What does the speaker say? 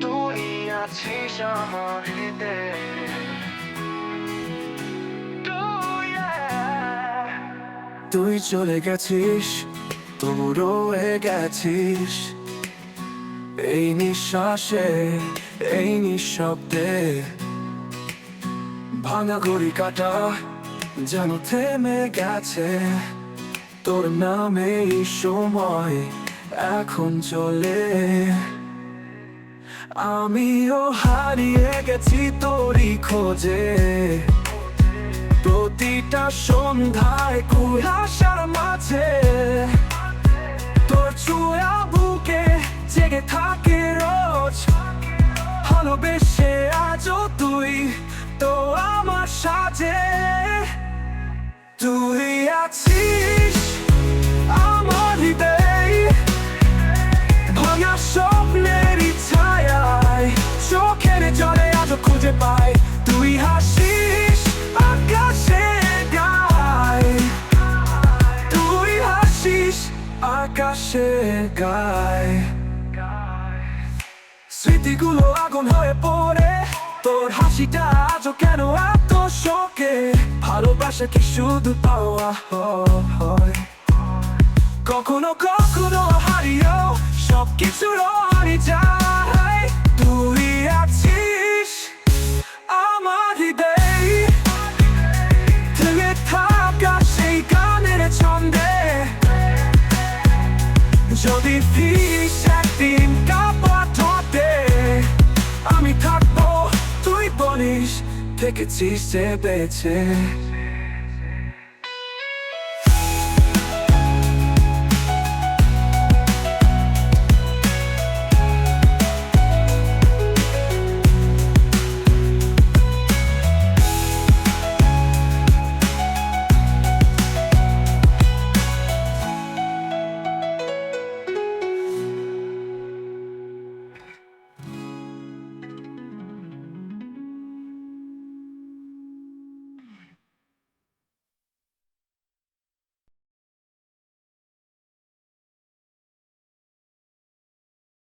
তুই আমার তুই, চলে গেছিস তবু রয়ে গেছিস। এই নিঃশ্বাসে এই নিঃশব্দে। ভাঙা ঘড়ি কাটা যেন থেমে গেছে। তোর নামে সময় এখন চলে। আমিও হারিয়ে গেছি তোরই খোঁজে। প্রতিটা সন্ধ্যায় কুয়াশার মাঝে। তোর চুয়া বুকে জেগে থাকে রোজ। ভালোবেসে আজও তুই তো আমার সাজে। তুই আছিস আকাশে গায়। স্মৃতিগুলো আগুন হয়ে পড়ে। তোর হাসিটা আজও কেন এত শোকে? ভালোবাসা কি শুধু পাওয়া হয়? কখনো কখনো যদি ফিরিস একদিন কাপড়ে আমি থাকব তুই বলিস থেকেছিস যে বেঁচে।